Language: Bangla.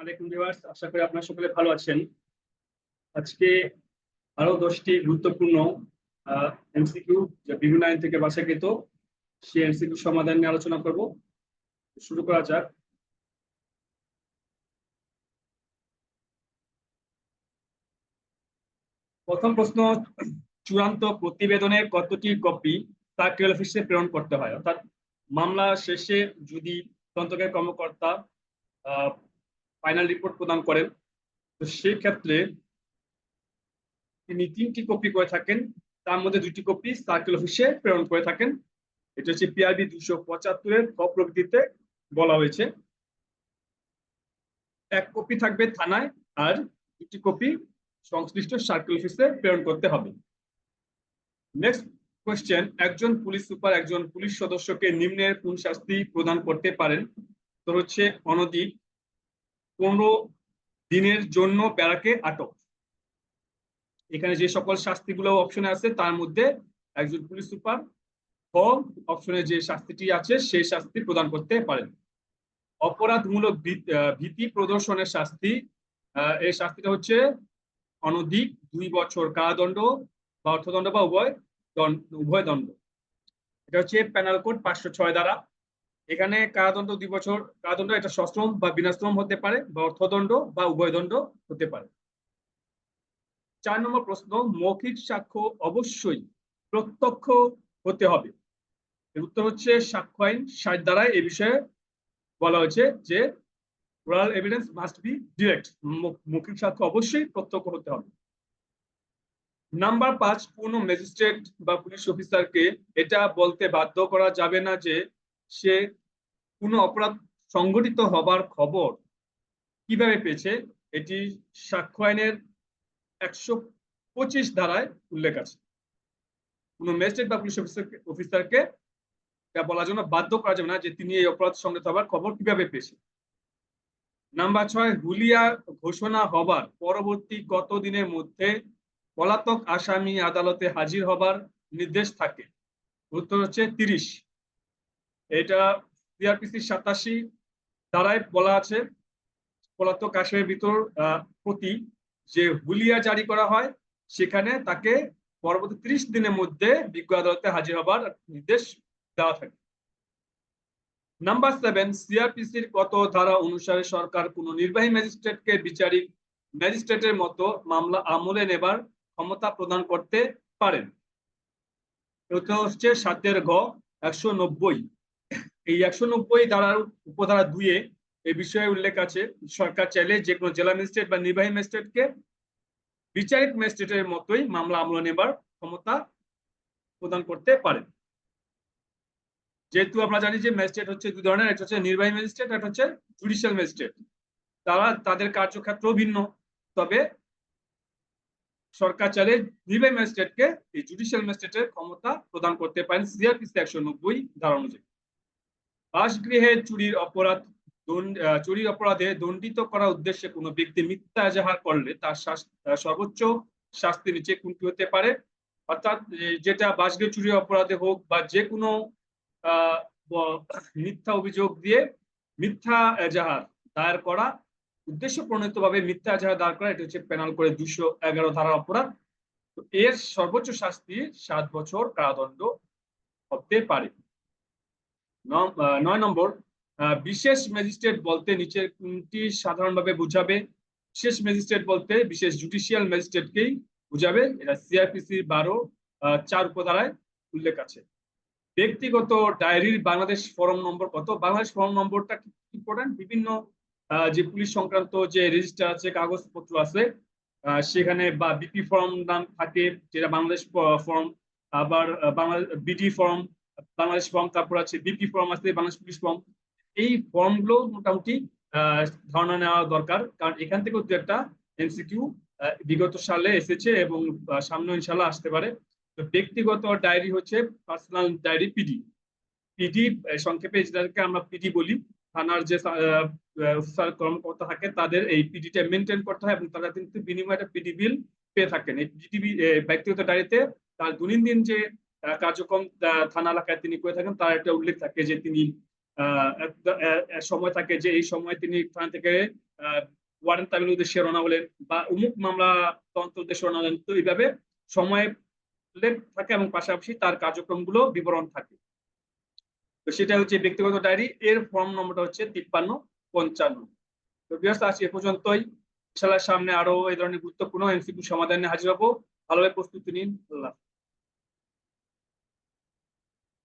আলাইকুম ভিউয়ার্স, আশা করি আপনারা সকলে ভালো আছেন। আজকে আরও দশটি গুরুত্বপূর্ণ এমসিকিউ যা বিভিন্ন আইন থেকে সেই এমসিকিউ সমাধান নিয়ে আলোচনা করব। শুরু করা যাক। প্রথম প্রশ্ন, চূড়ান্ত প্রতিবেদনের কতটি কপি সার্কেল অফিসে প্রেরণ করতে হয়? অর্থাৎ মামলা শেষে যদি তদন্তকারী কর্মকর্তা ফাইনাল রিপোর্ট প্রদান করেন। তো সেই ক্ষেত্রে তিনি তিনটি কপি করে থাকেন। তার মধ্যে দুটি কপি সার্কেল অফিসে প্রেরণ করে থাকেন। এটা হচ্ছে পিআরবি দুশো পঁচাত্তরের প্রকৃতিতে বলা হয়েছে। এক কপি থাকবে থানায় আর দুটি কপি সংশ্লিষ্ট সার্কেল অফিসে প্রেরণ করতে হবে। নেক্সট কোয়েশ্চেন একজন পুলিশ সুপার একজন পুলিশ সদস্যকে নিম্নের কোন শাস্তি প্রদান করতে পারেন? তো হচ্ছে অনধিক পনেরো দিনের জন্য ব্যারাকে আটক। এখানে যে সকল শাস্তিগুলো অপশনে আছে, তার মধ্যে একজন পুলিশ সুপার ও অপশনে যে শাস্তিটি আছে, সেই শাস্তি প্রদান করতে পারেন। অপরাধমূলক ভীতি প্রদর্শনের শাস্তি এই শাস্তিটা হচ্ছে অনধিক দুই বছর কারাদণ্ড বা অর্থদণ্ড বা উভয় দণ্ড উভয় দণ্ড। এটা হচ্ছে প্যানাল কোড পাঁচশো ছয় দ্বারা এখানে কারাদণ্ড দুই বছর কারাদণ্ড এটা সশ্রম বা বিনাশ্রম হতে পারে বা অর্থদণ্ড বা উভয় দণ্ড হতে পারে। চার নম্বর প্রশ্ন, মৌখিক সাক্ষ্য অবশ্যই প্রত্যক্ষ হতে হবে। এর উত্তর হচ্ছে সাক্ষ্য আইন ষাট দ্বারায় এ বিষয়ে বলা হয়েছে যে oral evidence must be direct মৌখিক সাক্ষ্য অবশ্যই প্রত্যক্ষ হতে হবে। নাম্বার পাঁচ কোন ম্যাজিস্ট্রেট বা পুলিশ অফিসারকে এটা বলতে বাধ্য করা যাবে না যে সে কোনো অপরাধ সংঘটিত হবার খবর কীভাবে পেয়েছে, এটি সাক্ষ্য আইনের একশো পঁচিশ ধারায় উল্লেখ আছে। কোনো ম্যাজিস্ট্রেট বা পুলিশ অফিসারকে বলার জন্য বাধ্য করা যাবে না যে তিনি এই অপরাধ সংঘটিত হবার খবর কীভাবে পেয়েছে। নাম্বার ছয়, হুলিয়া ঘোষণা হবার পরবর্তী কত দিনের মধ্যে পলাতক আসামি আদালতে হাজির হবার নির্দেশ থাকে? উত্তর হচ্ছে তিরিশ। এটা সিআরপিসি সাতাশি দ্বারাই বলা আছে। পলাতক আসামের ভিতর প্রতি যে হুলিয়া জারি করা হয়, সেখানে তাকে পরবর্তী ত্রিশ দিনের মধ্যে বিজ্ঞ আদালতে হাজির হবার নির্দেশ দেওয়া থাকে। নাম্বার সেভেন সিআরপিসির কত ধারা অনুসারে সরকার কোন নির্বাহী ম্যাজিস্ট্রেটকে বিচারিক ম্যাজিস্ট্রেটের মতো মামলা আমলে নেবার ক্ষমতা প্রদান করতে পারেন? হচ্ছে সাতের ঘ, একশো নব্বই। এই একশো নব্বই ধারার উপধারা দুইয়ে এই বিষয়ে উল্লেখ আছে, সরকার চাইলে যে কোনো জেলা ম্যাজিস্ট্রেট বা নির্বাহী ম্যাজিস্ট্রেটকে বিচারিক ম্যাজিস্ট্রেটের মতোই মামলা আমল নেবার ক্ষমতা প্রদান করতে পারেন। যেহেতু আমরা জানি যে ম্যাজিস্ট্রেট হচ্ছে দুই ধরনের, একটা হচ্ছে নির্বাহী ম্যাজিস্ট্রেট, একটা হচ্ছে জুডিশিয়াল ম্যাজিস্ট্রেট। তারা তাদের কার্যক্ষেত্র ভিন্ন, তবে সরকার চাইলে নির্বাহী ম্যাজিস্ট্রেটকে এই জুডিশিয়াল ম্যাজিস্ট্রেটের ক্ষমতা প্রদান করতে পারেন, সিআরপিসি একশো নব্বই ধারা অনুযায়ী। বাসগৃহে চুরির অপরাধ চুরির অপরাধে দণ্ডিত করার উদ্দেশ্যে কোনো ব্যক্তি মিথ্যা এজাহার করলে তার সর্বোচ্চ শাস্তি নিচে কোনটি হতে পারে, অর্থাৎ যেটা বাসগৃহ চুরির অপরাধে হোক বা যে কোনো মিথ্যা অভিযোগ দিয়ে মিথ্যা এজাহার দায়ের করা, উদ্দেশ্য প্রণীত ভাবে মিথ্যা এজাহার দায়ের করা, এটা হচ্ছে পেনাল করে দুশো এগারো ধারার অপরাধ। তো এর সর্বোচ্চ শাস্তি সাত বছর কারাদণ্ড হতে পারে। নয় নম্বর বিশেষ ম্যাজিস্ট্রেট বলতে নিচে কোনটি সাধারণভাবে বুঝাবে। বিশেষ ম্যাজিস্ট্রেট বলতে বিশেষ জুডিশিয়াল ম্যাজিস্ট্রেটকেই বুঝাবে। এটা সিআরপিসি বারো চার উপধারায় উল্লেখ আছে। ব্যক্তিগত ডায়েরির বাংলাদেশ ফরম নম্বর কত? বাংলাদেশ ফরম নম্বরটা ইম্পর্টেন্ট বিভিন্ন যে পুলিশ সংক্রান্ত যে রেজিস্টার আছে, কাগজপত্র আছে সেখানে বা বিপি ফর্ম নাম থাকে, যেটা বাংলাদেশ ফর্ম, আবার Bangladesh BD form Bangladesh form তারপর আছে বিপি ফর্ম আছে, বাংলাদেশ পুলিশ ফর্ম এই ফর্মগুলো মোটামুটি ধারণা নেওয়া দরকার। কারণ এখান থেকেও দু একটা এমসিকিউ বিগত সালে এসেছে এবং সামনে ইনশাল্লাহ আসতে পারে। তো ব্যক্তিগত ডায়েরি হচ্ছে পার্সোনাল ডায়েরি পিডি পিডি সংক্ষেপে যেটাকে আমরা পিডি বলি, থানার যে কর্মকর্তা থাকে, তাদের এই পিডিটা মেনটেন করতে হয় এবং তারা কিন্তু বিনিময়ে একটা পিডি বিল পেয়ে থাকেন। এই পিডিবি ব্যক্তিগত ডায়েরিতে তার দৈনন্দিন যে কার্যক্রম থানা এলাকায় তিনি করে থাকেন। তার একটা উল্লেখ থাকে যে তিনি সময় থাকে যে এই সময় তিনি থানা থেকে ওয়ারেন তামিল উদ্দেশ্যে রওনা হলেন বা অমুক মামলা তদন্ত উদ্দেশ্যে রওনা হলেন তো এইভাবে সময় থাকে এবং পাশাপাশি তার কার্যক্রমগুলো বিবরণ থাকে। তো সেটা হচ্ছে ব্যক্তিগত ডায়েরি। এর ফর্ম নম্বরটা হচ্ছে তিপ্পান্ন পঞ্চান্ন। তো বিয়াস আজ এ পর্যন্তই। ইনশাল্লাহ সামনে আরও এই ধরনের গুরুত্বপূর্ণ এমসিকিউ সমাধানে হাজির হব। ভালোভাবে প্রস্তুতি নিন। আল্লাহ।